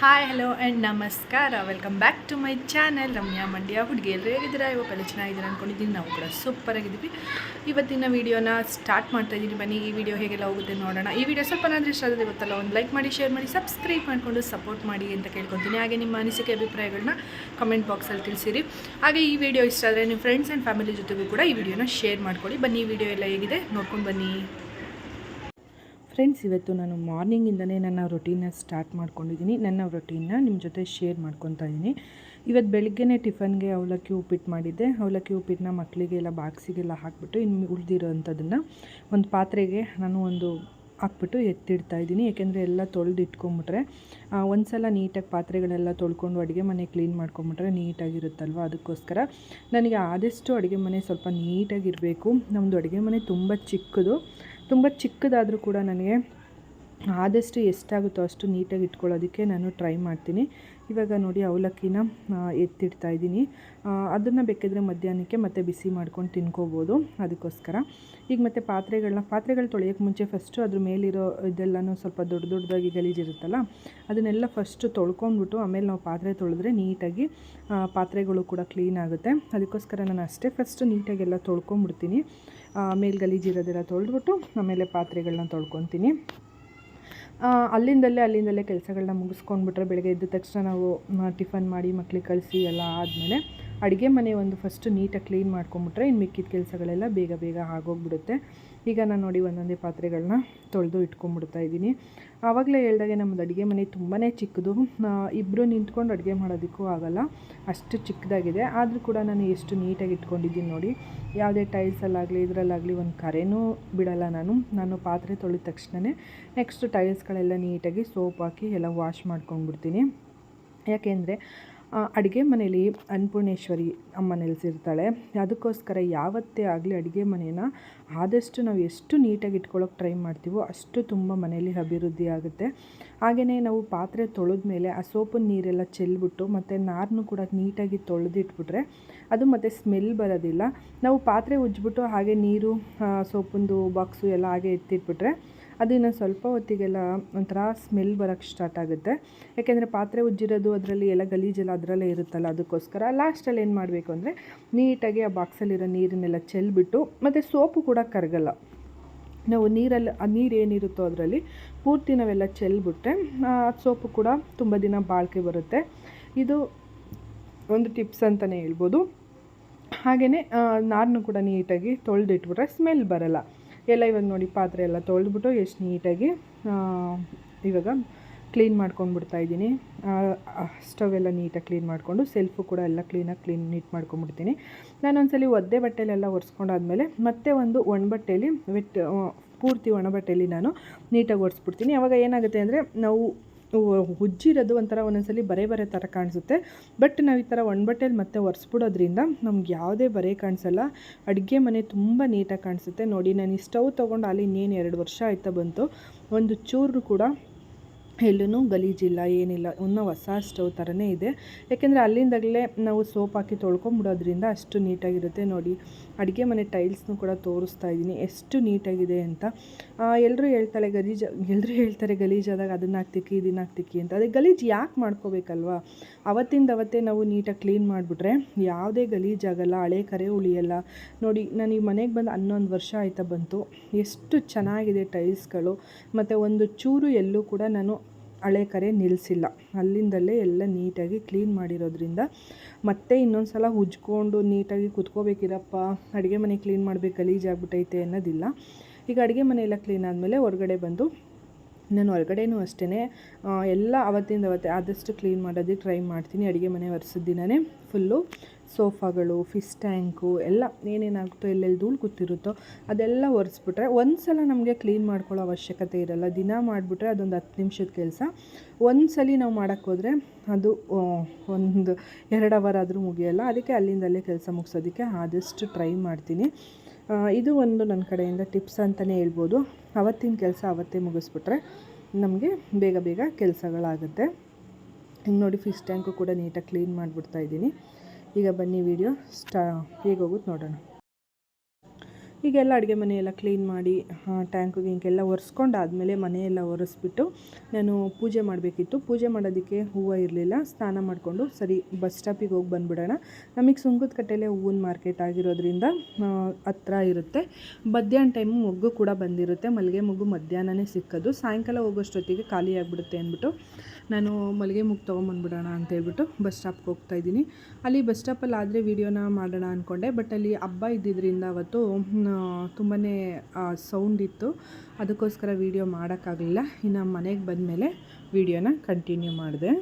Hi hello and ನಮಸ್ಕಾರ welcome back to my channel Ramya Mandya ಹುಡುಗಿ ಎಲ್ಲರೂ ಹೇಗಿದ್ದೀರಾ? ಇವಾಗೆಲ್ಲ ಚೆನ್ನಾಗಿದ್ದೀರಾ ಅಂದ್ಕೊಂಡಿದ್ದೀನಿ ನಾವು ಕೂಡ ಸೂಪರ್ ಆಗಿದ್ದೀವಿ. ಇವತ್ತಿನ ವೀಡಿಯೋನ ಸ್ಟಾರ್ಟ್ ಮಾಡ್ತಾ ಇದ್ದೀನಿ. ಬನ್ನಿ, ಈ ವಿಡಿಯೋ ಹೇಗೆಲ್ಲ ಹೋಗುತ್ತೆ ನೋಡೋಣ. ಈ ವಿಡಿಯೋ ಸ್ವಲ್ಪ ಏನಾದರೂ ಇಷ್ಟ ಆದರೆ ಗೊತ್ತಲ್ಲ, ಒಂದು ಲೈಕ್ ಮಾಡಿ ಶೇರ್ ಮಾಡಿ ಸಬ್ಸ್ಕ್ರೈಬ್ ಮಾಡಿಕೊಂಡು ಸಪೋರ್ಟ್ ಮಾಡಿ ಅಂತ ಕೇಳ್ಕೊತೀನಿ. ಹಾಗೆ ನಿಮ್ಮ ಅನಿಸಿಕೆ ಅಭಿಪ್ರಾಯಗಳನ್ನ ಕಮೆಂಟ್ ಬಾಕ್ಸಲ್ಲಿ ತಿಳಿಸಿರಿ. ಹಾಗೆ ಈ ವಿಡಿಯೋ ಇಷ್ಟ ಆದರೆ ನಿಮ್ಮ ಫ್ರೆಂಡ್ಸ್ ಆ್ಯಂಡ್ ಫ್ಯಾಮಿಲಿ ಜೊತೆಗೂ ಕೂಡ ಈ ವಿಡಿಯೋನ ಶೇರ್ ಮಾಡ್ಕೊಳ್ಳಿ. ಬನ್ನಿ, ಈ ವಿಡಿಯೋ ಎಲ್ಲ ಹೇಗಿದೆ? ನೋಡ್ಕೊಂಡು ಬನ್ನಿ. ಫ್ರೆಂಡ್ಸ್, ಇವತ್ತು ನಾನು ಮಾರ್ನಿಂಗಿಂದನೇ ನನ್ನ ರೊಟೀನ ಸ್ಟಾರ್ಟ್ ಮಾಡ್ಕೊಂಡಿದ್ದೀನಿ. ನನ್ನ ರೊಟೀನ್ನ ನಿಮ್ಮ ಜೊತೆ ಶೇರ್ ಮಾಡ್ಕೊತಾ ಇದ್ದೀನಿ. ಇವತ್ತು ಬೆಳಗ್ಗೆನೇ ಟಿಫನ್ಗೆ ಅವಲಕ್ಕಿ ಉಪ್ಪಿಟ್ಟು ಮಾಡಿದ್ದೆ. ಅವಲಕ್ಕಿ ಉಪ್ಪಿಟ್ಟನ್ನ ಮಕ್ಕಳಿಗೆಲ್ಲ ಬಾಕ್ಸಿಗೆಲ್ಲ ಹಾಕ್ಬಿಟ್ಟು ಇನ್ನು ಉಳಿದಿರೋ ಒಂದು ಪಾತ್ರೆಗೆ ನಾನು ಒಂದು ಹಾಕ್ಬಿಟ್ಟು ಎತ್ತಿಡ್ತಾ ಇದ್ದೀನಿ. ಯಾಕೆಂದರೆ ಎಲ್ಲ ತೊಳೆದು ಇಟ್ಕೊಂಬಿಟ್ರೆ ಒಂದು ಸಲ ನೀಟಾಗಿ ಪಾತ್ರೆಗಳೆಲ್ಲ ತೊಳ್ಕೊಂಡು ಅಡುಗೆ ಮನೆ ಕ್ಲೀನ್ ಮಾಡ್ಕೊಂಬಿಟ್ರೆ ನೀಟಾಗಿರುತ್ತಲ್ವ? ಅದಕ್ಕೋಸ್ಕರ ನನಗೆ ಆದಷ್ಟು ಅಡುಗೆ ಮನೆ ಸ್ವಲ್ಪ ನೀಟಾಗಿರಬೇಕು. ನಮ್ಮದು ಅಡುಗೆ ಮನೆ ತುಂಬ ಚಿಕ್ಕದು. ತುಂಬ ಚಿಕ್ಕದಾದರೂ ಕೂಡ ನನಗೆ ಆದಷ್ಟು ಎಷ್ಟಾಗುತ್ತೋ ಅಷ್ಟು ನೀಟಾಗಿ ಇಟ್ಕೊಳ್ಳೋದಕ್ಕೆ ನಾನು ಟ್ರೈ ಮಾಡ್ತೀನಿ. ಇವಾಗ ನೋಡಿ ಅವಲಕ್ಕಿನ ಎತ್ತಿಡ್ತಾ ಇದ್ದೀನಿ. ಅದನ್ನು ಬೇಕಿದ್ರೆ ಮಧ್ಯಾಹ್ನಕ್ಕೆ ಮತ್ತೆ ಬಿಸಿ ಮಾಡ್ಕೊಂಡು ತಿನ್ಕೋಬೋದು ಅದಕ್ಕೋಸ್ಕರ. ಈಗ ಮತ್ತೆ ಪಾತ್ರೆಗಳನ್ನ, ಪಾತ್ರೆಗಳು ತೊಳೆಯೋಕ್ಕೆ ಮುಂಚೆ ಫಸ್ಟು ಅದ್ರ ಮೇಲಿರೋ ಇದೆಲ್ಲನೂ ಸ್ವಲ್ಪ ದೊಡ್ಡ ದೊಡ್ಡದಾಗಿ ಗಲೀಜಿರುತ್ತಲ್ಲ ಅದನ್ನೆಲ್ಲ ಫಸ್ಟು ತೊಳ್ಕೊಂಡ್ಬಿಟ್ಟು ಆಮೇಲೆ ನಾವು ಪಾತ್ರೆ ತೊಳೆದ್ರೆ ನೀಟಾಗಿ ಪಾತ್ರೆಗಳು ಕೂಡ ಕ್ಲೀನ್ ಆಗುತ್ತೆ. ಅದಕ್ಕೋಸ್ಕರ ನಾನು ಅಷ್ಟೇ ಫಸ್ಟು ನೀಟಾಗೆಲ್ಲ ತೊಳ್ಕೊಂಬಿಡ್ತೀನಿ ಆಮೇಲೆ ಗಲೀಜಿರೋದೆಲ್ಲ ತೊಳೆದ್ಬಿಟ್ಟು ಆಮೇಲೆ ಪಾತ್ರೆಗಳನ್ನ ತೊಳ್ಕೊತೀನಿ ಅಲ್ಲಿಂದಲೇ ಅಲ್ಲಿಂದಲೇ ಕೆಲಸಗಳನ್ನ ಮುಗಿಸ್ಕೊಂಡ್ಬಿಟ್ರೆ ಬೆಳಗ್ಗೆ ಎದ್ದ ತಕ್ಷಣ ನಾವು ಟಿಫನ್ ಮಾಡಿ ಮಕ್ಳಿಗೆ ಕಳಿಸಿ ಎಲ್ಲ ಆದಮೇಲೆ ಅಡುಗೆ ಮನೆ ಒಂದು ಫಸ್ಟು ನೀಟಾಗಿ ಕ್ಲೀನ್ ಮಾಡ್ಕೊಂಬಿಟ್ರೆ ಇನ್ನು ಮಿಕ್ಕಿದ ಕೆಲಸಗಳೆಲ್ಲ ಬೇಗ ಬೇಗ ಆಗೋಗ್ಬಿಡುತ್ತೆ. ಈಗ ನಾನು ನೋಡಿ ಒಂದೊಂದೇ ಪಾತ್ರೆಗಳನ್ನ ತೊಳೆದು ಇಟ್ಕೊಂಡ್ಬಿಡ್ತಾ ಇದ್ದೀನಿ. ಆವಾಗಲೇ ಹೇಳ್ದಾಗೆ ನಮ್ಮದು ಅಡುಗೆ ಮನೆ ತುಂಬಾ ಚಿಕ್ಕದು. ಇಬ್ಬರು ನಿಂತ್ಕೊಂಡು ಅಡುಗೆ ಮಾಡೋದಕ್ಕೂ ಆಗಲ್ಲ. ಅಷ್ಟು ಚಿಕ್ಕದಾಗಿದೆ. ಆದರೂ ಕೂಡ ನಾನು ಎಷ್ಟು ನೀಟಾಗಿ ಇಟ್ಕೊಂಡಿದ್ದೀನಿ ನೋಡಿ. ಯಾವುದೇ ಟೈಲ್ಸಲ್ಲಾಗಲಿ ಇದರಲ್ಲಾಗಲಿ ಒಂದು ಕರೆನೂ ಬಿಡಲ್ಲ ನಾನು. ನಾನು ಪಾತ್ರೆ ತೊಳೆದ ತಕ್ಷಣವೇ ನೆಕ್ಸ್ಟ್ ಟೈಲ್ಸ್ಗಳೆಲ್ಲ ನೀಟಾಗಿ ಸೋಪ್ ಹಾಕಿ ಎಲ್ಲ ವಾಶ್ ಮಾಡ್ಕೊಂಡ್ಬಿಡ್ತೀನಿ. ಯಾಕೆಂದರೆ ಅಡುಗೆ ಮನೇಲಿ ಅನ್ನಪೂರ್ಣೇಶ್ವರಿ ಅಮ್ಮ ನೆಲೆಸಿರ್ತಾಳೆ. ಅದಕ್ಕೋಸ್ಕರ ಯಾವತ್ತೇ ಆಗಲಿ ಅಡುಗೆ ಮನೇನ ಆದಷ್ಟು ನಾವು ಎಷ್ಟು ನೀಟಾಗಿ ಇಟ್ಕೊಳ್ಳೋಕೆ ಟ್ರೈ ಮಾಡ್ತೀವೋ ಅಷ್ಟು ತುಂಬ ಮನೇಲಿ ಅಭಿವೃದ್ಧಿ ಆಗುತ್ತೆ. ಹಾಗೆಯೇ ನಾವು ಪಾತ್ರೆ ತೊಳೆದ ಮೇಲೆ ಆ ಸೋಪಿನ ನೀರೆಲ್ಲ ಚೆಲ್ಬಿಟ್ಟು ಮತ್ತು ನಾರನ್ನು ಕೂಡ ನೀಟಾಗಿ ತೊಳೆದಿಟ್ಬಿಟ್ರೆ ಅದು ಮತ್ತು ಸ್ಮೆಲ್ ಬರೋದಿಲ್ಲ. ನಾವು ಪಾತ್ರೆ ಉಜ್ಜಿಬಿಟ್ಟು ಹಾಗೆ ನೀರು ಸೋಪಿಂದು ಬಾಕ್ಸು ಎಲ್ಲ ಹಾಗೆ ಎತ್ತಿಟ್ಬಿಟ್ರೆ ಅದನ್ನು ಸ್ವಲ್ಪ ಹೊತ್ತಿಗೆಲ್ಲ ಒಂಥರ ಸ್ಮೆಲ್ ಬರೋಕ್ಕೆ ಸ್ಟಾರ್ಟ್ ಆಗುತ್ತೆ. ಯಾಕೆಂದರೆ ಪಾತ್ರೆ ಉಜ್ಜಿರೋದು ಅದರಲ್ಲಿ ಎಲ್ಲ ಗಲೀಜೆಲ್ಲ ಅದರಲ್ಲೇ ಇರುತ್ತಲ್ಲ, ಅದಕ್ಕೋಸ್ಕರ ಲಾಸ್ಟಲ್ಲಿ ಏನು ಮಾಡಬೇಕು ಅಂದರೆ ನೀಟಾಗಿ ಆ ಬಾಕ್ಸಲ್ಲಿರೋ ನೀರನ್ನೆಲ್ಲ ಚೆಲ್ಬಿಟ್ಟು ಮತ್ತು ಸೋಪು ಕೂಡ ಕರಗಲ್ಲ. ನಾವು ನೀರಲ್ಲಿ, ಆ ನೀರು ಏನಿರುತ್ತೋ ಅದರಲ್ಲಿ ಪೂರ್ತಿ ನಾವೆಲ್ಲ ಚೆಲ್ಬಿಟ್ರೆ ಸೋಪು ಕೂಡ ತುಂಬ ದಿನ ಬಾಳಿಕೆ ಬರುತ್ತೆ. ಇದು ಒಂದು ಟಿಪ್ಸ್ ಅಂತಲೇ ಹೇಳ್ಬೋದು. ಹಾಗೆಯೇ ನಾರನ್ನು ಕೂಡ ನೀಟಾಗಿ ತೊಳೆದಿಟ್ಬಿಟ್ರೆ ಸ್ಮೆಲ್ ಬರಲ್ಲ. ಎಲ್ಲ ಇವಾಗ ನೋಡಿ ಪಾತ್ರೆ ಎಲ್ಲ ತೊಳೆದ್ಬಿಟ್ಟು ಎಷ್ಟು ನೀಟಾಗಿ ಇವಾಗ ಕ್ಲೀನ್ ಮಾಡ್ಕೊಂಡು ಬಿಡ್ತಾ ಇದ್ದೀನಿ ಸ್ಟವ್ ಎಲ್ಲ ನೀಟಾಗಿ ಕ್ಲೀನ್ ಮಾಡಿಕೊಂಡು ಸೆಲ್ಫು ಕೂಡ ಎಲ್ಲ ಕ್ಲೀನಾಗಿ ಕ್ಲೀನ್ ನೀಟ್ ಮಾಡ್ಕೊಂಡ್ಬಿಡ್ತೀನಿ. ನಾನು ಒಂದ್ಸಲಿ ಒದ್ದೆ ಬಟ್ಟೆಲೆಲ್ಲ ಒರೆಸ್ಕೊಂಡಾದ್ಮೇಲೆ ಮತ್ತೆ ಒಂದು ಒಣ ಬಟ್ಟೆಯಲ್ಲಿ ವೆಟ್ ಪೂರ್ತಿ ಒಣ ಬಟ್ಟೆಯಲ್ಲಿ ನಾನು ನೀಟಾಗಿ ಒರೆಸ್ಬಿಡ್ತೀನಿ. ಅವಾಗ ಏನಾಗುತ್ತೆ ಅಂದರೆ ನಾವು ಉಜ್ಜಿರೋದು ಒಂಥರ ಒಂದೊಂದ್ಸಲಿ ಬರೆ ಬರೆ ಥರ ಕಾಣಿಸುತ್ತೆ. ಬಟ್ ನಾವು ಈ ಥರ ಒಣಬಟ್ಟೆಲಿ ಮತ್ತೆ ಒರೆಸ್ಬಿಡೋದ್ರಿಂದ ನಮ್ಗೆ ಯಾವುದೇ ಬರೆ ಕಾಣಿಸಲ್ಲ. ಅಡುಗೆ ಮನೆ ತುಂಬ ನೀಟಾಗಿ ಕಾಣಿಸುತ್ತೆ. ನೋಡಿ, ನಾನು ಈ ಸ್ಟವ್ ತೊಗೊಂಡು ಅಲ್ಲಿ ಇನ್ನೇನು ಎರಡು ವರ್ಷ ಆಯ್ತಾ ಬಂತು. ಒಂದು ಚೂರು ಕೂಡ ಎಲ್ಲೂ ಗಲೀಜಿಲ್ಲ, ಏನಿಲ್ಲ. ಇನ್ನೂ ಹೊಸ ಸ್ಟವ್ ಥರನೇ ಇದೆ. ಯಾಕೆಂದರೆ ಅಲ್ಲಿಂದಾಗಲೇ ನಾವು ಸೋಪ್ ಹಾಕಿ ತೊಳ್ಕೊಂಬಿಡೋದ್ರಿಂದ ಅಷ್ಟು ನೀಟಾಗಿರುತ್ತೆ ನೋಡಿ. ಅಡುಗೆ ಮನೆ ಟೈಲ್ಸ್ನು ಕೂಡ ತೋರಿಸ್ತಾ ಇದ್ದೀನಿ. ಎಷ್ಟು ನೀಟಾಗಿದೆ ಅಂತ. ಎಲ್ಲರೂ ಹೇಳ್ತಾಳೆ ಗಲೀಜು ಎಲ್ಲರೂ ಹೇಳ್ತಾರೆ ಗಲೀಜಾದಾಗ ಅದನ್ನು ಹಾಕ್ತಿಕ್ಕಿ, ಇದನ್ನು ಹಾಕ್ತಿಕ್ಕಿ ಅಂತ. ಅದೇ ಗಲೀಜು ಯಾಕೆ ಮಾಡ್ಕೋಬೇಕಲ್ವಾ? ಅವತ್ತಿಂದ ಅವತ್ತೇ ನಾವು ನೀಟಾಗಿ ಕ್ಲೀನ್ ಮಾಡಿಬಿಟ್ರೆ ಯಾವುದೇ ಗಲೀಜಾಗಲ್ಲ ಹಳೆ ಕರೆ ಉಳಿಯಲ್ಲ. ನೋಡಿ, ನಾನು ಈ ಮನೆಗೆ ಬಂದು ಹನ್ನೊಂದು ವರ್ಷ ಆಯ್ತಾ ಬಂತು. ಎಷ್ಟು ಚೆನ್ನಾಗಿದೆ ಟೈಲ್ಸ್ಗಳು. ಮತ್ತು ಒಂದು ಚೂರು ಎಲ್ಲೂ ಕೂಡ ನಾನು ಹಳೆ ಕರೆ ನಿಲ್ಲಿಸಿಲ್ಲ ಅಲ್ಲಿಂದಲೇ ಎಲ್ಲ ನೀಟಾಗಿ ಕ್ಲೀನ್ ಮಾಡಿರೋದ್ರಿಂದ ಮತ್ತೆ ಇನ್ನೊಂದು ಸಲ ಉಜ್ಕೊಂಡು ನೀಟಾಗಿ ಕುತ್ಕೋಬೇಕಿರಪ್ಪ, ಅಡುಗೆ ಮನೆ ಕ್ಲೀನ್ ಮಾಡಬೇಕು ಗಲೀಜಾಗ್ಬಿಟ್ಟೈತೆ ಅನ್ನೋದಿಲ್ಲ. ಈಗ ಅಡುಗೆ ಮನೆ ಎಲ್ಲ ಕ್ಲೀನ್ ಆದಮೇಲೆ ಹೊರಗಡೆ ಬಂದು ನಾನು ಹೊರಗಡೆನೂ ಅಷ್ಟೇ ಎಲ್ಲ ಅವತ್ತಿಂದ ಅವತ್ತೇ ಆದಷ್ಟು ಕ್ಲೀನ್ ಮಾಡೋದಕ್ಕೆ ಟ್ರೈ ಮಾಡ್ತೀನಿ ಅಡುಗೆ ಮನೆ ಒರೆಸಿದ ದಿನವೇ ಫುಲ್ಲು. ಸೋಫಾಗಳು ಫಿಶ್ ಟ್ಯಾಂಕು ಎಲ್ಲ ಏನೇನಾಗುತ್ತೋ, ಎಲ್ಲೆಲ್ಲಿ ಧೂಳು ಕೂತಿರುತ್ತೋ ಅದೆಲ್ಲ ಒರೆಸ್ಬಿಟ್ರೆ ಒಂದು ಸಲ ನಮಗೆ ಕ್ಲೀನ್ ಮಾಡ್ಕೊಳ್ಳೋ ಅವಶ್ಯಕತೆ ಇರಲ್ಲ. ದಿನ ಮಾಡಿಬಿಟ್ರೆ ಅದೊಂದು ಹತ್ತು ನಿಮಿಷದ ಕೆಲಸ. ಒಂದು ಸಲ ನಾವು ಮಾಡೋಕ್ಕೋದ್ರೆ ಅದು ಒಂದು ಎರಡು ಅವರ್ ಆದರೂ ಮುಗಿಯೋಲ್ಲ. ಅದಕ್ಕೆ ಅಲ್ಲಿಂದಲ್ಲೇ ಕೆಲಸ ಮುಗಿಸೋದಕ್ಕೆ ಆದಷ್ಟು ಟ್ರೈ ಮಾಡ್ತೀನಿ. ಇದು ಒಂದು ನನ್ನ ಕಡೆಯಿಂದ ಟಿಪ್ಸ್ ಅಂತಲೇ ಹೇಳ್ಬೋದು. ಅವತ್ತಿನ ಕೆಲಸ ಅವತ್ತೇ ಮುಗಿಸ್ಬಿಟ್ರೆ ನಮಗೆ ಬೇಗ ಬೇಗ ಕೆಲಸಗಳಾಗುತ್ತೆ. ಹಿಂಗೆ ನೋಡಿ ಫಿಶ್ ಟ್ಯಾಂಕು ಕೂಡ ನೀಟಾಗಿ ಕ್ಲೀನ್ ಮಾಡಿಬಿಡ್ತಾ ಇದ್ದೀನಿ. ಈಗ ಬನ್ನಿ ವಿಡಿಯೋ ಸ್ಟಾ ಹೇಗೆ ಹೋಗುತ್ತೆ ನೋಡೋಣ. ಈಗೆಲ್ಲ ಅಡುಗೆ ಮನೆಯೆಲ್ಲ ಕ್ಲೀನ್ ಮಾಡಿ ಟ್ಯಾಂಕು ಗಿಂಕೆಲ್ಲ ಒರೆಸ್ಕೊಂಡಾದ್ಮೇಲೆ ಮನೆಯೆಲ್ಲ ಒರೆಸ್ಬಿಟ್ಟು ನಾನು ಪೂಜೆ ಮಾಡಬೇಕಿತ್ತು. ಪೂಜೆ ಮಾಡೋದಕ್ಕೆ ಹೂವು ಇರಲಿಲ್ಲ. ಸ್ನಾನ ಮಾಡಿಕೊಂಡು ಸರಿ ಬಸ್ ಸ್ಟಾಪಿಗೆ ಹೋಗಿ ಬಂದುಬಿಡೋಣ. ನಮಗೆ ಸುಂಕದ ಕಟ್ಟೆಲೆ ಹೂವಿನ ಮಾರ್ಕೆಟ್ ಆಗಿರೋದ್ರಿಂದ ಹತ್ರ ಇರುತ್ತೆ. ಮಧ್ಯಾಹ್ನ ಟೈಮು ಮಗ್ಗು ಕೂಡ ಬಂದಿರುತ್ತೆ. ಮಲ್ಲಿಗೆ ಮೊಗ್ಗು ಮಧ್ಯಾಹ್ನನೇ ಸಿಕ್ಕೋದು. ಸಾಯಂಕಾಲ ಹೋಗೋಷ್ಟೊತ್ತಿಗೆ ಖಾಲಿ ಆಗಿಬಿಡುತ್ತೆ ಅಂದ್ಬಿಟ್ಟು ನಾನು ಮಲ್ಲಿಗೆ ಮುಗ್ಗು ತೊಗೊಂಬಂದ್ಬಿಡೋಣ ಅಂತ ಹೇಳ್ಬಿಟ್ಟು ಬಸ್ ಸ್ಟಾಪ್ಗೆ ಹೋಗ್ತಾ ಇದ್ದೀನಿ. ಅಲ್ಲಿ ಬಸ್ ಸ್ಟಾಪಲ್ಲಿ ಆದರೆ ವೀಡಿಯೋನ ಮಾಡೋಣ ಅಂದ್ಕೊಂಡೆ ಬಟ್ ಅಲ್ಲಿ ಹಬ್ಬ ಇದ್ದಿದ್ದರಿಂದ ಅವತ್ತು ತುಂಬಾ ಸೌಂಡ್ ಇತ್ತು. ಅದಕ್ಕೋಸ್ಕರ ವೀಡಿಯೋ ಮಾಡೋಕ್ಕಾಗಲಿಲ್ಲ. ಇನ್ನು ಮನೆಗೆ ಬಂದಮೇಲೆ ವೀಡಿಯೋನ ಕಂಟಿನ್ಯೂ ಮಾಡಿದೆ.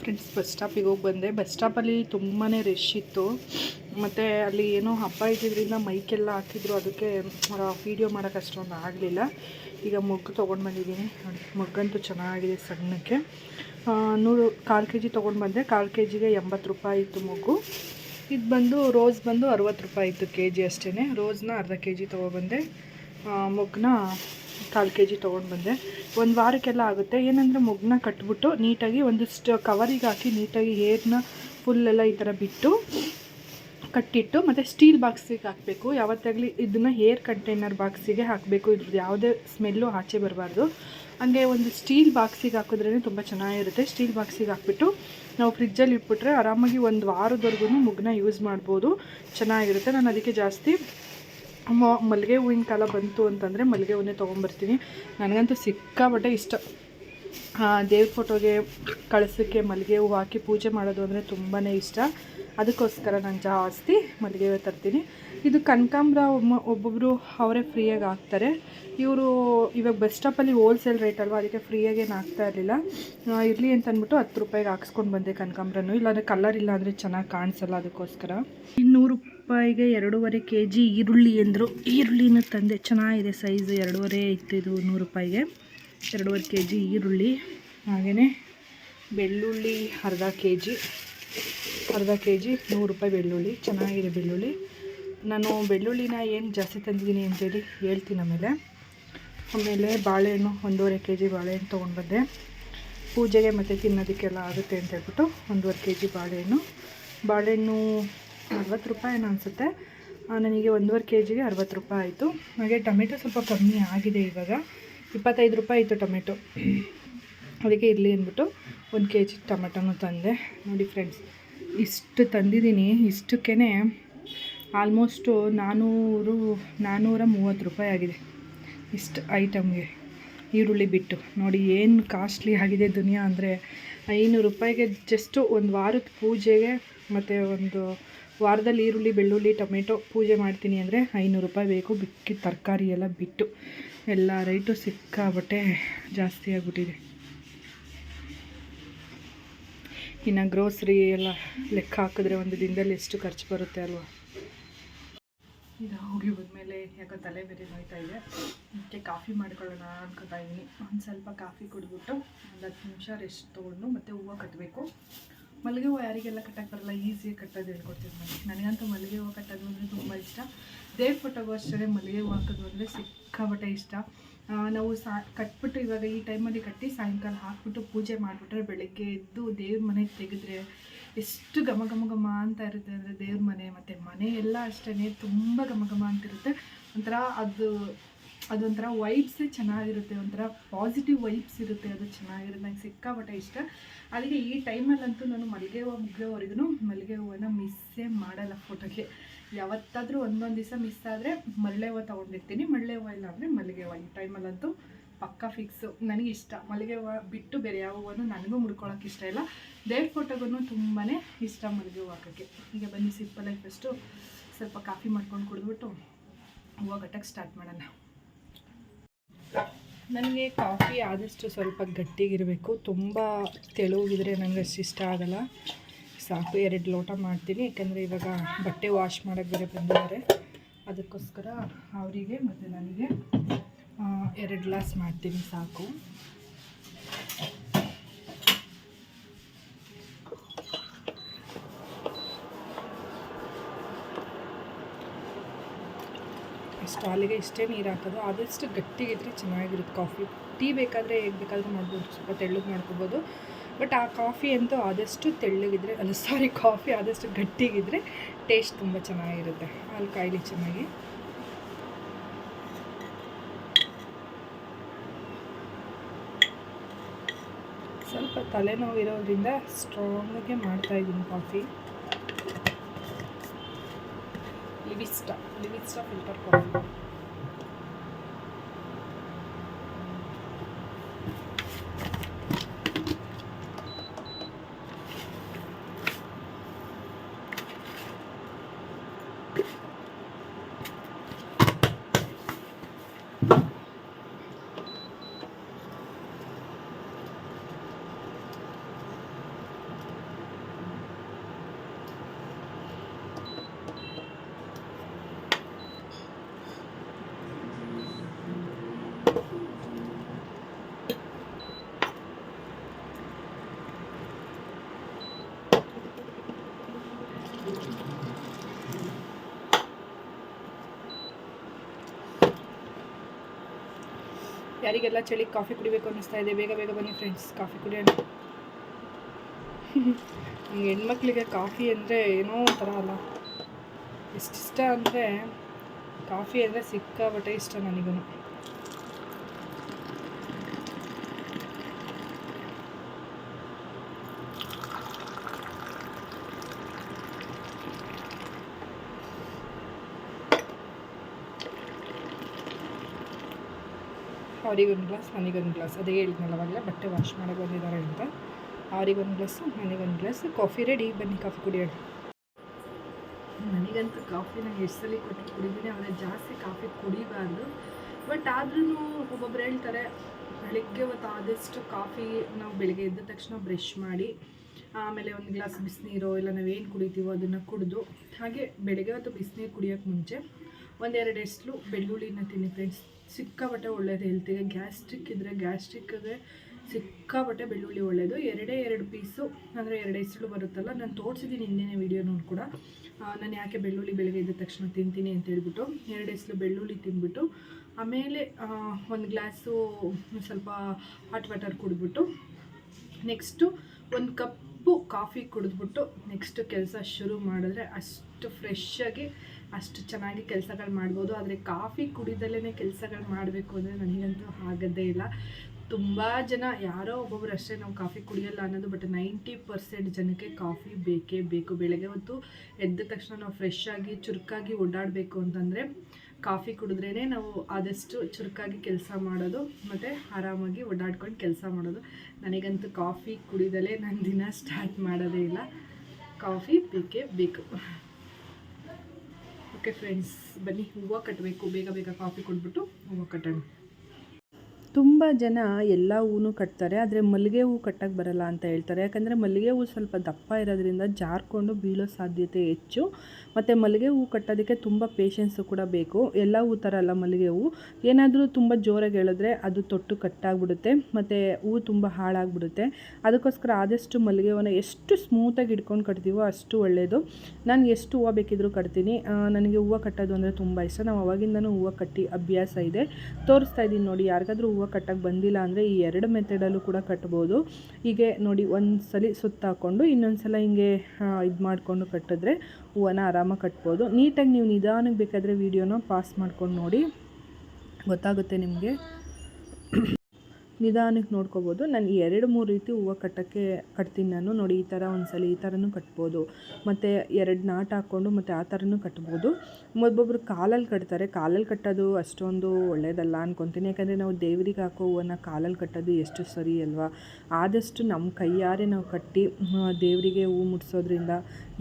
ಫ್ರೆಂಡ್ಸ್ ಬಸ್ ಸ್ಟಾಪಿಗೆ ಹೋಗಿ ಬಂದೆ. ಬಸ್ ಸ್ಟಾಪಲ್ಲಿ ತುಂಬಾ ರಶ್ ಇತ್ತು. ಮತ್ತು ಅಲ್ಲಿ ಏನೋ ಹಬ್ಬ ಇದ್ದಿದ್ದರಿಂದ ಮೈಕೆಲ್ಲ ಹಾಕಿದ್ರು. ಅದಕ್ಕೆ ವೀಡಿಯೋ ಮಾಡೋಕ್ಕೆ ಅಷ್ಟೊಂದು ಆಗಲಿಲ್ಲ. ಈಗ ಮೊಗ್ಗು ತೊಗೊಂಡು ಬಂದಿದ್ದೀನಿ. ನೋಡಿ ಮೊಗ್ಗಂತೂ ಚೆನ್ನಾಗಿದೆ ಸಣ್ಣಕ್ಕೆ. ನೂರು, ಕಾಲು ಕೆ ಜಿ ತೊಗೊಂಡು ಬಂದೆ. ಕಾಲು ಕೆ ಜಿಗೆ ಎಂಬತ್ತು ರೂಪಾಯಿ ಇತ್ತು ಮೊಗ್ಗು. ಇದು ಬಂದು ರೋಸ್ ಬಂದು ಅರುವತ್ತು ರೂಪಾಯಿ ಇತ್ತು ಕೆ ಜಿ ಅಷ್ಟೇ ರೋಸ್ನ ಅರ್ಧ ಕೆ ಜಿ ತೊಗೊಬಂದೆ ಮೊಗ್ಗನ್ನ ಕಾಲು ಕೆ ಜಿ ತೊಗೊಂಡು ಬಂದೆ ಒಂದು ವಾರಕ್ಕೆಲ್ಲ ಆಗುತ್ತೆ. ಏನಂದರೆ ಮೊಗ್ಗನ್ನ ಕಟ್ಬಿಟ್ಟು ನೀಟಾಗಿ ಒಂದಿಷ್ಟು ಕವರಿಗೆ ಹಾಕಿ ನೀಟಾಗಿ ಹೇರ್ನ ಫುಲ್ಲೆಲ್ಲ ಈ ಥರ ಬಿಟ್ಟು ಕಟ್ಟಿಟ್ಟು ಮತ್ತು ಸ್ಟೀಲ್ ಬಾಕ್ಸಿಗೆ ಹಾಕಬೇಕು. ಯಾವತ್ತಾಗಲಿ ಇದನ್ನು ಹೇರ್ ಕಂಟೈನರ್ ಬಾಕ್ಸಿಗೆ ಹಾಕಬೇಕು. ಇದ್ರದ್ದು ಯಾವುದೇ ಸ್ಮೆಲ್ಲು ಆಚೆ ಬರಬಾರ್ದು. ಹಾಗೆ ಒಂದು ಸ್ಟೀಲ್ ಬಾಕ್ಸಿಗೆ ಹಾಕಿದ್ರೇ ತುಂಬ ಚೆನ್ನಾಗಿರುತ್ತೆ. ಸ್ಟೀಲ್ ಬಾಕ್ಸಿಗೆ ಹಾಕ್ಬಿಟ್ಟು ನಾವು ಫ್ರಿಜ್ಜಲ್ಲಿ ಇಟ್ಬಿಟ್ರೆ ಆರಾಮಾಗಿ ಒಂದು ವಾರದವರೆಗೂ ಮುಗ್ನ ಯೂಸ್ ಮಾಡ್ಬೋದು. ಚೆನ್ನಾಗಿರುತ್ತೆ. ನಾನು ಅದಕ್ಕೆ ಜಾಸ್ತಿ ಮಲ್ಲಿಗೆ ಹೂವಿನ ಕಾಲ ಬಂತು ಅಂತಂದರೆ ಮಲ್ಲಿಗೆ ಹೂವನ್ನೇ ತೊಗೊಂಬರ್ತೀನಿ. ನನಗಂತೂ ಸಿಕ್ಕಾಬಟ್ಟೆ ಇಷ್ಟ. ದೇವ್ರ ಫೋಟೋಗೆ ಕಳಿಸೋಕ್ಕೆ ಮಲ್ಲಿಗೆ ಹೂವು ಹಾಕಿ ಪೂಜೆ ಮಾಡೋದು ಅಂದರೆ ತುಂಬಾ ಇಷ್ಟ. ಅದಕ್ಕೋಸ್ಕರ ನಾನು ಜಾಸ್ತಿ ಮಲ್ಲಿಗೆ ತರ್ತೀನಿ. ಇದು ಕನಕಾಂಬ್ರ ಒಬ್ಬೊಬ್ಬರು ಅವರೇ ಫ್ರೀಯಾಗಿ ಹಾಕ್ತಾರೆ. ಇವರು ಇವಾಗ ಬಸ್ ಸ್ಟಾಪಲ್ಲಿ ಹೋಲ್ಸೇಲ್ ರೇಟ್ ಅಲ್ವಾ, ಅದಕ್ಕೆ ಫ್ರೀಯಾಗಿ ಏನು ಹಾಕ್ತಾ ಇರಲಿಲ್ಲ. ಇರಲಿ ಅಂತ ಅಂದ್ಬಿಟ್ಟು ಹತ್ತು ರೂಪಾಯಿಗೆ ಹಾಕ್ಸ್ಕೊಂಡು ಬಂದೆ ಕನಕಾಂಬ್ರನು. ಇಲ್ಲಾಂದರೆ ಕಲರ್ ಇಲ್ಲ ಅಂದರೆ ಚೆನ್ನಾಗಿ ಕಾಣಿಸಲ್ಲ ಅದಕ್ಕೋಸ್ಕರ. ಇನ್ನೂರು ರೂಪಾಯಿಗೆ ಎರಡೂವರೆ ಕೆ ಜಿ ಈರುಳ್ಳಿ ಅಂದರು. ಈರುಳ್ಳಿನ ತಂದೆ ಚೆನ್ನಾಗಿದೆ ಸೈಜ್ ಎರಡೂವರೆ ಇತ್ತು ಇದು ನೂರು ರೂಪಾಯಿಗೆ. ಎರಡೂವರೆ ಕೆ ಜಿ ಈರುಳ್ಳಿ. ಹಾಗೆಯೇ ಬೆಳ್ಳುಳ್ಳಿ ಅರ್ಧ ಕೆ ಜಿ ಅರ್ಧ ಕೆ ಜಿ ನೂರು ರೂಪಾಯಿ ಬೆಳ್ಳುಳ್ಳಿ, ಚೆನ್ನಾಗಿದೆ ಬೆಳ್ಳುಳ್ಳಿ. ನಾನು ಬೆಳ್ಳುಳ್ಳಿನ ಏನು ಜಾಸ್ತಿ ತಂದಿದ್ದೀನಿ ಅಂತೇಳಿ ಹೇಳ್ತೀನಿ ಆಮೇಲೆ. ಆಮೇಲೆ ಬಾಳೆಹಣ್ಣು, ಒಂದೂವರೆ ಕೆ ಜಿ ಬಾಳೆಹಣ್ಣು ತೊಗೊಂಡು ಬಂದೆ ಪೂಜೆಗೆ ಮತ್ತು ತಿನ್ನೋದಕ್ಕೆಲ್ಲ ಆಗುತ್ತೆ ಅಂತ ಹೇಳ್ಬಿಟ್ಟು ಒಂದೂವರೆ ಕೆ ಜಿ ಬಾಳೆಹಣ್ಣು. ಬಾಳೆಹಣ್ಣು ಅರವತ್ತು ರೂಪಾಯಿ ಅನಿಸುತ್ತೆ. ನನಗೆ ಒಂದೂವರೆ ಕೆ ಜಿಗೆ ಅರವತ್ತು ರೂಪಾಯಿ ಆಯಿತು. ಹಾಗೆ ಟೊಮೆಟೊ ಸ್ವಲ್ಪ ಕಮ್ಮಿ ಆಗಿದೆ ಇವಾಗ. ಇಪ್ಪತ್ತೈದು ರೂಪಾಯಿ ಇತ್ತು ಟೊಮೆಟೊ. ಅದಕ್ಕೆ ಇರಲಿ ಅಂದ್ಬಿಟ್ಟು ಒಂದು ಕೆ ಜಿ ಟೊಮೆಟೊನು ತಂದೆ. ನೋಡಿ ಫ್ರೆಂಡ್ಸ್, ಇಷ್ಟು ತಂದಿದ್ದೀನಿ. ಇಷ್ಟಕ್ಕೇ ಆಲ್ಮೋಸ್ಟು ನಾನ್ನೂರು ನಾನ್ನೂರ ಮೂವತ್ತು ರೂಪಾಯಿ ಆಗಿದೆ ಇಷ್ಟು ಐಟಮ್ಗೆ. ಈರುಳ್ಳಿ ಬಿಟ್ಟು. ನೋಡಿ ಏನು ಕಾಸ್ಟ್ಲಿ ಆಗಿದೆ ದುನಿಯಾ ಅಂದರೆ ಐನೂರು ರೂಪಾಯಿಗೆ ಜಸ್ಟು ಒಂದು ವಾರದ ಪೂಜೆಗೆ ಮತ್ತು ಒಂದು ವಾರದಲ್ಲಿ ಈರುಳ್ಳಿ, ಬೆಳ್ಳುಳ್ಳಿ, ಟೊಮೆಟೊ ಪೂಜೆ ಮಾಡ್ತೀನಿ ಅಂದರೆ ಐನೂರು ರೂಪಾಯಿ ಬೇಕು. ಬಿಕ್ಕಿ ತರಕಾರಿ ಎಲ್ಲ ಬಿಟ್ಟು. ಎಲ್ಲ ರೇಟು ಸಿಕ್ಕಾಬಟ್ಟೆ ಜಾಸ್ತಿ ಆಗಿಬಿಟ್ಟಿದೆ. ಇನ್ನು ಗ್ರೋಸರಿ ಎಲ್ಲ ಲೆಕ್ಕ ಹಾಕಿದ್ರೆ ಒಂದು ದಿನದಲ್ಲಿ ಎಷ್ಟು ಖರ್ಚು ಬರುತ್ತೆ ಅಲ್ವಾ? ಇದು ಹೋಗಿ ಬಂದಮೇಲೆ ಯಾಕೋ ತಲೆ ಬೇರೆ ನೋಯ್ತಾ ಇದೆ. ಅದಕ್ಕೆ ಕಾಫಿ ಮಾಡ್ಕೊಳ್ಳೋಣ ಅನ್ಕೋತಾ ಇದ್ದೀನಿ. ಒಂದು ಸ್ವಲ್ಪ ಕಾಫಿ ಕುಡಿದ್ಬಿಟ್ಟು ಒಂದು ಹತ್ತು ನಿಮಿಷ ರೆಸ್ಟ್ ತೊಗೊಂಡು ಮತ್ತೆ ಹೂವು ಕಟ್ಟಬೇಕು ಮಲ್ಲಿಗೆ ಹೂವು ಯಾರಿಗೆಲ್ಲ ಕಟ್ಟಕ್ಕೆ ಬರಲ್ಲ ಈಸಿಯಾಗಿ ಕಟ್ಟೋದು ಹೇಳ್ಕೊಡ್ತೀನಿ ಮನೆ ನನಗಂತೂ ಮಲ್ಲಿಗೆ ಹೂವು ಕಟ್ಟೋದು ಅಂದರೆ ತುಂಬ ಇಷ್ಟ. ದೇವ್ರ ಫೋಟೋಗೂ ಅಷ್ಟೇ ಮಲ್ಲಿಗೆ ಹೂವು ಹಾಕೋದು ಅಂದರೆ ಸಿಕ್ಕಾಬಟ್ಟೆ ಇಷ್ಟ. ನಾವು ಸಾ, ಕಟ್ಬಿಟ್ಟು ಇವಾಗ ಈ ಟೈಮಲ್ಲಿ ಕಟ್ಟಿ ಸಾಯಂಕಾಲ ಹಾಕ್ಬಿಟ್ಟು ಪೂಜೆ ಮಾಡಿಬಿಟ್ರೆ ಬೆಳಗ್ಗೆ ಎದ್ದು ದೇವ್ರ ಮನೆ ತೆಗೆದ್ರೆ ಎಷ್ಟು ಘಮ ಘಮ ಘಮ ಅಂತ ಇರುತ್ತೆ ಅಂದರೆ ದೇವ್ರ ಮನೆ ಮತ್ತು ಮನೆ ಎಲ್ಲ ಅಷ್ಟೇ ತುಂಬ ಘಮ ಘಮ ಅಂತಿರುತ್ತೆ ಒಂಥರ ಅದು, ಅದೊಂಥರ ವೈಬ್ಸೇ ಚೆನ್ನಾಗಿರುತ್ತೆ, ಒಂಥರ ಪಾಸಿಟಿವ್ ವೈಬ್ಸ್ ಇರುತ್ತೆ, ಅದು ಚೆನ್ನಾಗಿರುತ್ತೆ, ನಂಗೆ ಸಿಕ್ಕಾಪಟ್ಟೆ ಇಷ್ಟ. ಅದಕ್ಕೆ ಈ ಟೈಮಲ್ಲಂತೂ ನಾನು ಮಲ್ಲಿಗೆ ಹೂವು ಮುಗಿಯೋವರೆಗೂ ಮಲ್ಲಿಗೆ ಹೂವನ್ನ ಮಿಸ್ಸೇ ಮಾಡಲ್ಲ ಫೋಟೋಗೆ ಯಾವತ್ತಾದರೂ ಒಂದೊಂದು ದಿವಸ ಮಿಸ್ ಆದರೆ ಮಲ್ಲೆ ಹೂವು ತೊಗೊಂಡಿರ್ತೀನಿ. ಮಲ್ಲೆ ಹೂವು ಇಲ್ಲ ಅಂದರೆ ಮಲ್ಲಿಗೆ ಹೂವು. ಈ ಟೈಮಲ್ಲಂತೂ ಪಕ್ಕಾ ಫಿಕ್ಸು ನನಗೆ ಇಷ್ಟ. ಮಲ್ಲಿಗೆ ಹೂವು ಬಿಟ್ಟು ಬೇರೆ ಯಾವ ಹೂವನ್ನು ನನಗೂ ಮುಡ್ಕೊಳ್ಳೋಕೆ ಇಷ್ಟ ಇಲ್ಲ. ದೇವ್ರ ಫೋಟೋಗೂ ತುಂಬಾ ಇಷ್ಟ ಮಲ್ಲಿಗೆ ಹೂವು ಹಾಕೋಕ್ಕೆ. ಈಗ ಬನ್ನಿ ಸಿಂಪಲಾಗಿ ಫಸ್ಟು ಸ್ವಲ್ಪ ಕಾಫಿ ಮಾಡ್ಕೊಂಡು ಕುಡಿದ್ಬಿಟ್ಟು ಹೂವು ಕಟ್ಟಕ್ಕೆ ಸ್ಟಾರ್ಟ್ ಮಾಡೋಣ. ನನಗೆ ಕಾಫಿ ಆದಷ್ಟು ಸ್ವಲ್ಪ ಗಟ್ಟಿಗಿರಬೇಕು. ತುಂಬ ತೆಳುವಿದ್ರೆ ನನಗೆ ಅಷ್ಟು ಇಷ್ಟ ಆಗಲ್ಲ. ಸಾಕು ಎರಡು ಲೋಟ ಮಾಡ್ತೀನಿ, ಯಾಕಂದರೆ ಇವಾಗ ಬಟ್ಟೆ ವಾಶ್ ಮಾಡೋಕ್ಕೆ ಬೇರೆ ಬಂದಿದ್ದಾರೆ. ಅದಕ್ಕೋಸ್ಕರ ಅವರಿಗೆ ಮತ್ತು ನನಗೆ ಎರಡು ಗ್ಲಾಸ್ ಮಾಡ್ತೀನಿ ಸಾಕು. ಅಲ್ಲಿಗೆ ಇಷ್ಟೇ ನೀರು ಹಾಕೋದು. ಆದಷ್ಟು ಗಟ್ಟಿಗಿದ್ರೆ ಚೆನ್ನಾಗಿರುತ್ತೆ ಕಾಫಿ. ಟೀ ಬೇಕಾದರೆ ಹೇಗೆ ಬೇಕಾದರೂ ಮಾಡ್ಬೋದು. ಸ್ವಲ್ಪ ತೆಳ್ಳಗೆ ಮಾಡ್ಕೋಬೋದು. ಬಟ್ ಆ ಕಾಫಿ ಅಂತೂ ಆದಷ್ಟು ತೆಳ್ಳಗಿದ್ರೆ, ಅಲ್ಲ ಸಾರಿ ಕಾಫಿ ಆದಷ್ಟು ಗಟ್ಟಿಗಿದ್ರೆ ಟೇಸ್ಟ್ ತುಂಬ ಚೆನ್ನಾಗಿರುತ್ತೆ. ಅಲ್ಲಿ ಕಾಯಿಲಿ ಚೆನ್ನಾಗಿ. ಸ್ವಲ್ಪ ತಲೆನೋವು ಇರೋದ್ರಿಂದ ಸ್ಟ್ರಾಂಗಾಗೆ ಮಾಡ್ತಾಯಿದ್ದೀನಿ coffee. Levista Levista filter coffee ಯಾರಿಗೆಲ್ಲ ಚಳಿ ಕಾಫಿ ಕುಡಿಬೇಕು ಅನ್ನಿಸ್ತಾ ಇದೆ, ಬೇಗ ಬೇಗ ಬನ್ನಿ ಫ್ರೆಂಡ್ಸ್ ಕಾಫಿ ಕುಡಿಯೋಣ. ಹೆಣ್ಮಕ್ಳಿಗೆ ಕಾಫಿ ಅಂದರೆ ಏನೋ ಒಂಥರ ಅಲ್ಲ. ಎಷ್ಟಿಷ್ಟ ಅಂದರೆ ಕಾಫಿ ಅಂದರೆ ಸಿಕ್ಕಾಬಟ್ಟೆ ಇಷ್ಟ ನನಗೂ ಅವರಿಗೊಂದು ಗ್ಲಾಸ್ ನನಗೊಂದು ಗ್ಲಾಸ್ ಅದೇ ಹೇಳಿದ್ನಲ್ಲ ಅವಾಗಲೇ ಬಟ್ಟೆ ವಾಶ್ ಮಾಡೋಕೆ ಬಂದಿದ್ದಾರೆ ಅಂತ. ಅವರಿಗೊಂದು ಗ್ಲಾಸು ನನಗೊಂದು ಗ್ಲಾಸ್ ಕಾಫಿ ರೆಡಿ ಬನ್ನಿ ಕಾಫಿ ಕುಡಿಯೋಣ. ನನಗಂತೂ ಕಾಫಿ ನಾನು ಎಷ್ಟು ಸಲ ಕೊಟ್ಟು ಕುಡಿದೀನಿ, ಆದರೆ ಜಾಸ್ತಿ ಕಾಫಿ ಕುಡಿಬಾರ್ದು. ಬಟ್ ಆದ್ರೂ ಒಬ್ಬೊಬ್ರು ಹೇಳ್ತಾರೆ, ಬೆಳಿಗ್ಗೆ ಹೊತ್ತು ಆದಷ್ಟು ಕಾಫಿ ನಾವು ಬೆಳಿಗ್ಗೆ ಎದ್ದ ತಕ್ಷಣ ಬ್ರಷ್ ಮಾಡಿ, ಆಮೇಲೆ ಒಂದು ಗ್ಲಾಸ್ ಬಿಸಿನೀರು, ಇಲ್ಲ ನಾವೇನು ಕುಡಿತೀವೋ ಅದನ್ನು ಕುಡಿದು, ಹಾಗೆ ಬೆಳಗ್ಗೆ ಹೊತ್ತು ಬಿಸಿನೀರು ಕುಡಿಯೋಕ್ಕೆ ಮುಂಚೆ ಒಂದೆರಡು ಎಸ್ಲು ಬೆಳ್ಳುಳ್ಳಿನ ತಿನ್ನಿ ಫ್ರೆಂಡ್ಸ್ ಸಿಕ್ಕಾಪಟ್ಟೆ ಒಳ್ಳೇದು ಹೆಲ್ತಿಗೆ ಗ್ಯಾಸ್ಟ್ರಿಕ್ ಇದ್ದರೆ ಗ್ಯಾಸ್ಟ್ರಿಕ್ಗೆ ಸಿಕ್ಕಾಪಟ್ಟೆ ಬೆಳ್ಳುಳ್ಳಿ ಒಳ್ಳೆಯದು ಎರಡೇ ಎರಡು ಪೀಸು ಅಂದರೆ ಎರಡು ಹೆಸರು ಬರುತ್ತಲ್ಲ, ನಾನು ತೋರಿಸಿದ್ದೀನಿ ಹಿಂದಿನ ನೋಡಿ ಕೂಡ. ನಾನು ಯಾಕೆ ಬೆಳ್ಳುಳ್ಳಿ ಬೆಳಗ್ಗೆ ಇದ್ದ ತಕ್ಷಣ ತಿಂತೀನಿ ಅಂತ ಹೇಳ್ಬಿಟ್ಟು ಎರಡು ಹೆಸರು ಬೆಳ್ಳುಳ್ಳಿ ತಿಂದ್ಬಿಟ್ಟು, ಆಮೇಲೆ ಒಂದು ಗ್ಲಾಸು ಸ್ವಲ್ಪ ಹಾಟ್ ವಾಟರ್ ಕುಡಿದ್ಬಿಟ್ಟು ನೆಕ್ಸ್ಟು ಒಂದು ಕಪ್ಪು ಕಾಫಿ ಕುಡಿದ್ಬಿಟ್ಟು ನೆಕ್ಸ್ಟ್ ಕೆಲಸ ಶುರು ಮಾಡಿದ್ರೆ ಅಷ್ಟು ಫ್ರೆಶ್ಶಾಗಿ ಅಷ್ಟು ಚೆನ್ನಾಗಿ ಕೆಲಸಗಳು ಮಾಡ್ಬೋದು, ಆದರೆ ಕಾಫಿ ಕುಡಿದಲ್ಲೇ ಕೆಲಸಗಳು ಮಾಡಬೇಕು ಅಂದರೆ ನನಗಂತೂ ಆಗೋದೇ ಇಲ್ಲ. ತುಂಬ ಜನ ಯಾರೋ ಒಬ್ಬೊಬ್ರು ಅಷ್ಟೇ ನಾವು ಕಾಫಿ ಕುಡಿಯಲ್ಲ ಅನ್ನೋದು ಬಟ್ ನೈಂಟಿ ಪರ್ಸೆಂಟ್ ಜನಕ್ಕೆ ಕಾಫಿ ಬೇಕೇ ಬೇಕು. ಬೆಳಗ್ಗೆ ಹೊತ್ತು ಎದ್ದ ತಕ್ಷಣ ನಾವು ಫ್ರೆಶ್ ಆಗಿ, ಚುರುಕಾಗಿ ಓಡಾಡಬೇಕು ಅಂತಂದರೆ ಕಾಫಿ ಕುಡಿದ್ರೇ ನಾವು ಆದಷ್ಟು ಚುರುಕಾಗಿ ಕೆಲಸ ಮಾಡೋದು, ಮತ್ತು ಆರಾಮಾಗಿ ಓಡಾಡ್ಕೊಂಡು ಕೆಲಸ ಮಾಡೋದು. ನನಗಂತೂ ಕಾಫಿ ಕುಡಿದಲೇ ನನ್ನ ದಿನ ಸ್ಟಾರ್ಟ್ ಮಾಡೋದೇ ಇಲ್ಲ. ಕಾಫಿ ಬೇಕೇ ಬೇಕು. ಓಕೆ ಫ್ರೆಂಡ್ಸ್ ಬನ್ನಿ ಹೂವು ಕಟ್ಟಬೇಕು ಬೇಗ ಬೇಗ ಕಾಫಿ ಕೊಟ್ಬಿಟ್ಟು ಹೂವು ಕಟ್ಟೋಣ. ತುಂಬ ಜನ ಎಲ್ಲ ಹೂವು ಕಟ್ತಾರೆ, ಆದರೆ ಮಲ್ಲಿಗೆ ಹೂ ಕಟ್ಟಕ್ಕೆ ಬರಲ್ಲ ಅಂತ ಹೇಳ್ತಾರೆ. ಯಾಕಂದರೆ ಮಲ್ಲಿಗೆ ಹೂವು ಸ್ವಲ್ಪ ದಪ್ಪ ಇರೋದ್ರಿಂದ ಜಾರ್ಕೊಂಡು ಬೀಳೋ ಸಾಧ್ಯತೆ ಹೆಚ್ಚು. ಮತ್ತು ಮಲ್ಲಿಗೆ ಹೂ ಕಟ್ಟೋದಕ್ಕೆ ತುಂಬ ಪೇಷನ್ಸು ಕೂಡ ಬೇಕು. ಎಲ್ಲ ಹೂ ಥರ ಅಲ್ಲ ಮಲ್ಲಿಗೆ ಹೂವು ಏನಾದರೂ ತುಂಬ ಜೋರಾಗಿ ಹೇಳಿದ್ರೆ ಅದು ತೊಟ್ಟು ಕಟ್ಟಾಗ್ಬಿಡುತ್ತೆ. ಮತ್ತು ಹೂ ತುಂಬ ಹಾಳಾಗ್ಬಿಡುತ್ತೆ. ಅದಕ್ಕೋಸ್ಕರ ಆದಷ್ಟು ಮಲ್ಲಿಗೆ ಹೂವನ್ನ ಎಷ್ಟು ಸ್ಮೂತಾಗಿ ಇಟ್ಕೊಂಡು ಕಟ್ತೀವೋ ಅಷ್ಟು ಒಳ್ಳೆಯದು ನಾನು ಎಷ್ಟು ಹೂವು ಬೇಕಿದ್ರೂ ಕಟ್ತೀನಿ. ನನಗೆ ಹೂವು ಕಟ್ಟೋದು ಅಂದರೆ ತುಂಬ ಇಷ್ಟ. ನಾವು ಅವಾಗಿಂದನೂ ಹೂವು ಕಟ್ಟಿ ಅಭ್ಯಾಸ ಇದೆ. ತೋರಿಸ್ತಾ ಇದ್ದೀನಿ ನೋಡಿ, ಯಾರಿಗಾದ್ರೂ ಹೂವು ಕಟ್ಟಕ್ಕೆ ಬಂದಿಲ್ಲ ಅಂದರೆ ಈ ಎರಡು ಮೆಥಡಲ್ಲೂ ಕೂಡ ಕಟ್ಬೋದು. ಹೀಗೆ ನೋಡಿ ಒಂದು ಸಲ ಸುತ್ತಾಕೊಂಡು ಇನ್ನೊಂದು ಸಲ ಹಿಂಗೆ ಇದು ಮಾಡಿಕೊಂಡು ಕಟ್ಟಿದ್ರೆ ಹೂವನ್ನ ಆರಾಮಾಗಿ ಕಟ್ಬೋದು. ನೀಟಾಗಿ ನೀವು ನಿಧಾನಕ್ಕೆ ಬೇಕಾದರೆ ವೀಡಿಯೋನ ಪಾಸ್ ಮಾಡ್ಕೊಂಡು ನೋಡಿ. ಗೊತ್ತಾಗುತ್ತೆ ನಿಮಗೆ? ನಿಧಾನಕ್ಕೆ ನೋಡ್ಕೋಬೋದು. ನಾನು ಎರಡು, ಮೂರು ರೀತಿ ಹೂವು ಕಟ್ಟೋಕ್ಕೆ ಕಟ್ತೀನಿ ನಾನು. ನೋಡಿ, ಈ ಥರ ಒಂದ್ಸಲ ಈ ಥರನೂ ಕಟ್ಬೋದು. ಮತ್ತು ಎರಡು ನಾಟ್ ಹಾಕ್ಕೊಂಡು ಮತ್ತು ಆ ಥರನೂ ಕಟ್ಬೋದು. ಒಬ್ಬೊಬ್ರು ಕಾಲಲ್ಲಿ ಕಟ್ತಾರೆ. ಕಾಲಲ್ಲಿ ಕಟ್ಟೋದು ಅಷ್ಟೊಂದು ಒಳ್ಳೆಯದಲ್ಲ ಅನ್ಕೊತೀನಿ. ಯಾಕಂದರೆ ನಾವು ದೇವರಿಗೆ ಹಾಕೋ ಹೂವನ್ನು ಕಾಲಲ್ಲಿ ಕಟ್ಟೋದು ಎಷ್ಟು ಸರಿ ಅಲ್ವಾ? ಆದಷ್ಟು ನಮ್ಮ ಕೈಯಾರೆ ನಾವು ಕಟ್ಟಿ ದೇವರಿಗೆ ಹೂ ಮುಟ್ಸೋದ್ರಿಂದ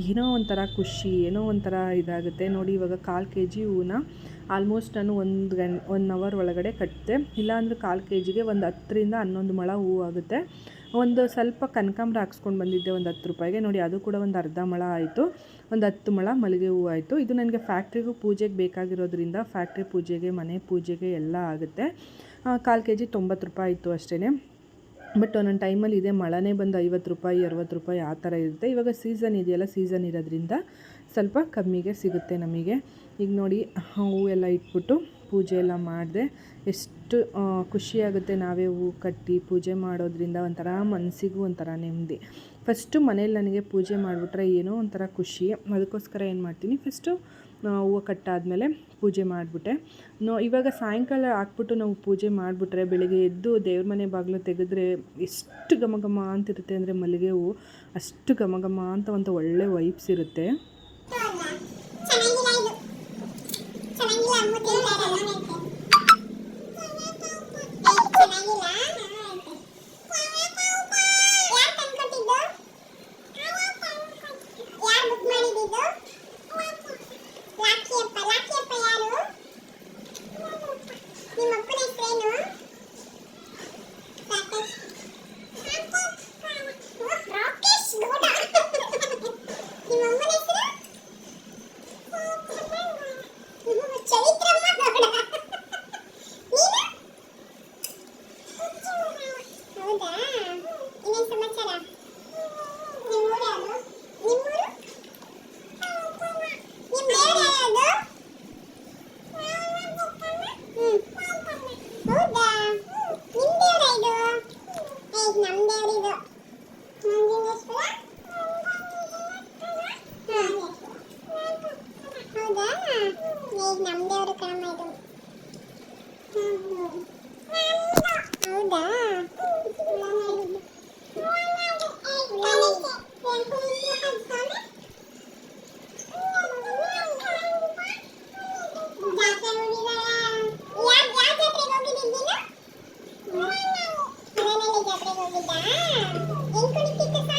ಏನೋ ಒಂಥರ ಖುಷಿ, ಏನೋ ಒಂಥರ ಇದಾಗುತ್ತೆ. ನೋಡಿ, ಇವಾಗ ಕಾಲು ಕೆ ಜಿ ಹೂವನ್ನ ಆಲ್ಮೋಸ್ಟ್ ನಾನು ಒಂದು ಗನ್ ಒನ್ ಅವರ್ ಒಳಗಡೆ ಕಟ್ಟಿದೆ ಇಲ್ಲಾಂದರೆ ಕಾಲು ಕೆ ಜಿಗೆ ಒಂದು ಹತ್ತರಿಂದ ಹನ್ನೊಂದು ಮೊಳ ಹೂವು ಆಗುತ್ತೆ. ಒಂದು ಸ್ವಲ್ಪ ಕನಕಾಂಬ್ರ ಹಾಕ್ಸ್ಕೊಂಡು ಬಂದಿದ್ದೆ ಒಂದು ಹತ್ತು ರೂಪಾಯಿಗೆ. ನೋಡಿ, ಅದು ಕೂಡ ಒಂದು ಅರ್ಧ ಮೊಳ ಆಯಿತು. ಒಂದು ಹತ್ತು ಮೊಳ ಮಲ್ಲಿಗೆ ಹೂವು ಆಯಿತು. ಇದು ನನಗೆ ಫ್ಯಾಕ್ಟ್ರಿಗೂ ಪೂಜೆಗೆ ಬೇಕಾಗಿರೋದ್ರಿಂದ ಫ್ಯಾಕ್ಟ್ರಿ ಪೂಜೆಗೆ, ಮನೆ ಪೂಜೆಗೆ ಎಲ್ಲ ಆಗುತ್ತೆ. ಕಾಲು ಕೆ ಜಿ ತೊಂಬತ್ತು ರೂಪಾಯಿ ಆಯಿತು ಅಷ್ಟೇ ಬಟ್ ಒಂದೊಂದು ಟೈಮಲ್ಲಿ ಇದೆ ಮಳೆನೇ ಬಂದು ಐವತ್ತು ರೂಪಾಯಿ, ಅರವತ್ತು ರೂಪಾಯಿ ಆ ಥರ ಇರುತ್ತೆ. ಇವಾಗ ಸೀಸನ್ ಇದೆಯಲ್ಲ, ಸೀಸನ್ ಇರೋದ್ರಿಂದ ಸ್ವಲ್ಪ ಕಮ್ಮಿಗೆ ಸಿಗುತ್ತೆ ನಮಗೆ. ಈಗ ನೋಡಿ ಹೂವೆಲ್ಲ ಇಟ್ಬಿಟ್ಟು ಪೂಜೆ ಎಲ್ಲ ಮಾಡಿದೆ. ಎಷ್ಟು ಖುಷಿಯಾಗುತ್ತೆ ನಾವೇ ಹೂ ಕಟ್ಟಿ ಪೂಜೆ ಮಾಡೋದ್ರಿಂದ. ಒಂಥರ ಮನಸ್ಸಿಗೂ ಒಂಥರ ನೆಮ್ಮದಿ. ಫಸ್ಟು ಮನೇಲಿ ನನಗೆ ಪೂಜೆ ಮಾಡಿಬಿಟ್ರೆ ಏನೋ ಒಂಥರ ಖುಷಿ. ಅದಕ್ಕೋಸ್ಕರ ಏನು ಮಾಡ್ತೀನಿ ಫಸ್ಟು ಹೂವು ಕಟ್ಟಾದಮೇಲೆ ಪೂಜೆ ಮಾಡಿಬಿಟ್ಟೆ. ನೋ, ಇವಾಗ ಸಾಯಂಕಾಲ ಹಾಕ್ಬಿಟ್ಟು ನಾವು ಪೂಜೆ ಮಾಡಿಬಿಟ್ರೆ, ಬೆಳಿಗ್ಗೆ ಎದ್ದು ದೇವ್ರ ಮನೆ ಬಾಗಿಲು ತೆಗೆದ್ರೆ ಎಷ್ಟು ಘಮ ಘಮ ಅಂತಿರುತ್ತೆ ಅಂದರೆ ಮಲ್ಲಿಗೆ ಹೂವು ಅಷ್ಟು ಘಮ ಘಮ ಅಂತ ಒಂದು ಒಳ್ಳೆ ವೈಬ್ಸ್ ಇರುತ್ತೆ. ಚೆನ್ನಾಗಿಲ್ಲ ಇದು ಚೆನ್ನಾಗಿಲ್ಲ ಅಮ್ಮ ತಿಂತಾರಲ್ಲ ಚೆನ್ನಾಗಿಲ್ಲ ಯಾರು ತಂದ್ಕೊಟ್ಟಿದ್ದು ಯಾರು ಬುಕ್ ಮಾಡಿದ್ದು ಲಾಕಿಯಪ್ಪ ಲಾಕಿಯಪ್ಪ ಯಾರು ನಿಮ್ಮ ಅಪ್ಪನ ಹೆಸರೇನು ರಾಕೇಶ್ ರಾಕೇಶ್ ಗೌಡ ನಿಮ್ಮ ಅಮ್ಮನ ಹೆಸರು ಚೈತ್ರಮ್ಮ ಗೌಡ ನೀನು ಹೌದಾ ಇನ್ನೇನು ಸಮಾಚಾರ ನಿಮ್ಮೂರು ಯಾವುದು ನಿಮ್ಮೂರು ನಿಮ್ಮ ದೇವ್ರು ಯಾವುದು ಹ್ಮ್. ಹೌದಾ ನಿಮ್ಮ ದೇವ್ರ ಇದು ಏ ನಮ್ಮ ದೇವ್ರಿದು ನಂಜುಂಡೇಶ್ವರ ಹೌದಾ ಈಗ ನಮ್ಮ ದೇವರು ಕಣಮ್ಮ ಇದು ಹೌದಾ ಜಾತ್ರೆಗೆ ಹೋಗಿದ್ದ ಹೆಂಗ್ ಕುಣಿತಿತ್ತು